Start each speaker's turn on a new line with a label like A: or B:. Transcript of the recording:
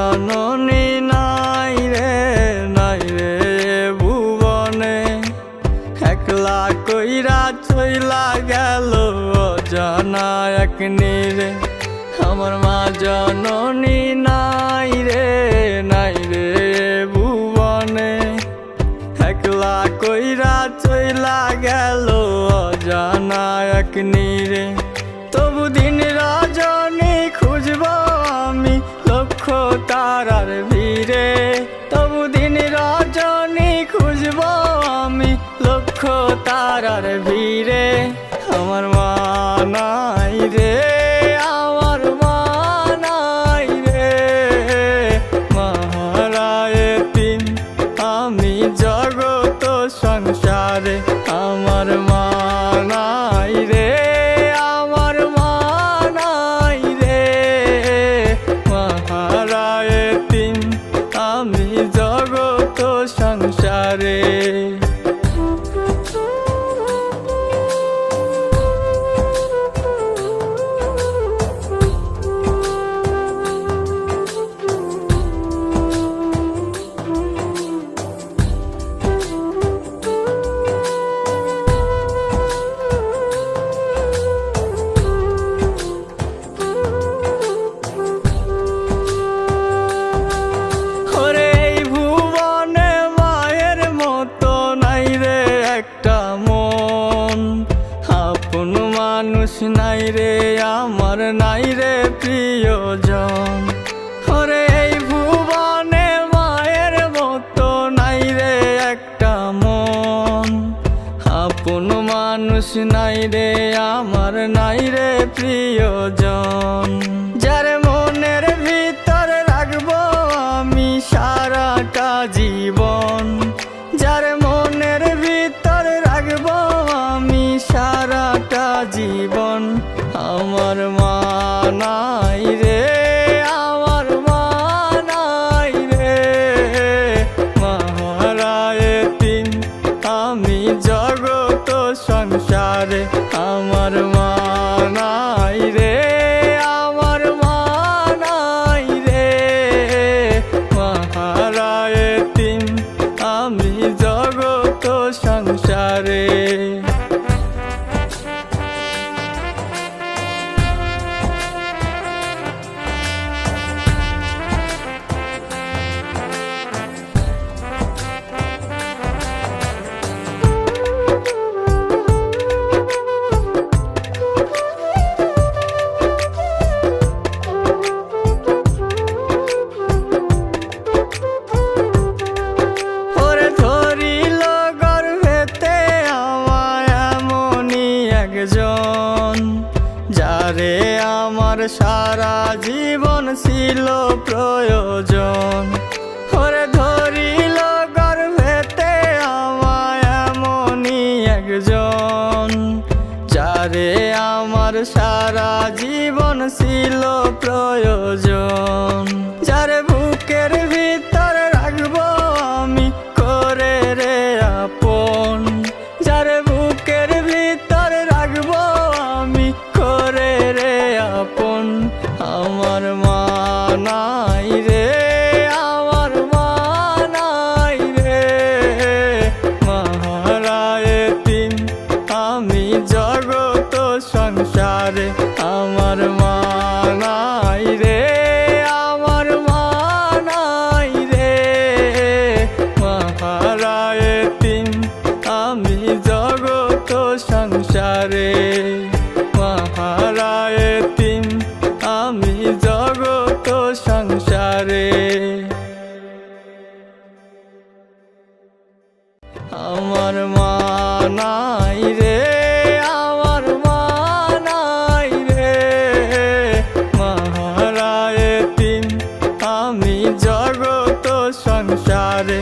A: জননী নাই রে নাই রে ভুবনে। একলা কইরা চইলা গেল জানা এক রে আমার মা জননী নাই রে নাই রে ভুবনে। একলা কইরা চইলা গেল জানা এক রে তবু দিন রা তারার ভিড়ে তবু দিন রজনী খুঁজব আমি লক্ষ তারার ভিড়ে। সংসারে রে আমার নাই রে প্রিয়জন। সংসারে সারা জীবন ছিল প্রয়োজন। ওরে ধরিল গর্ভেতে আমায় এমনই একজন, যারে আমার সারা জীবন ছিল প্রয়োজন। যারে বুকের সংসারে মহারায় তিন, আমি জগত সংসারে। আমার মা নাই রে, আমার মা নাই রে। মহারায় তিন, আমি জগত সংসারে।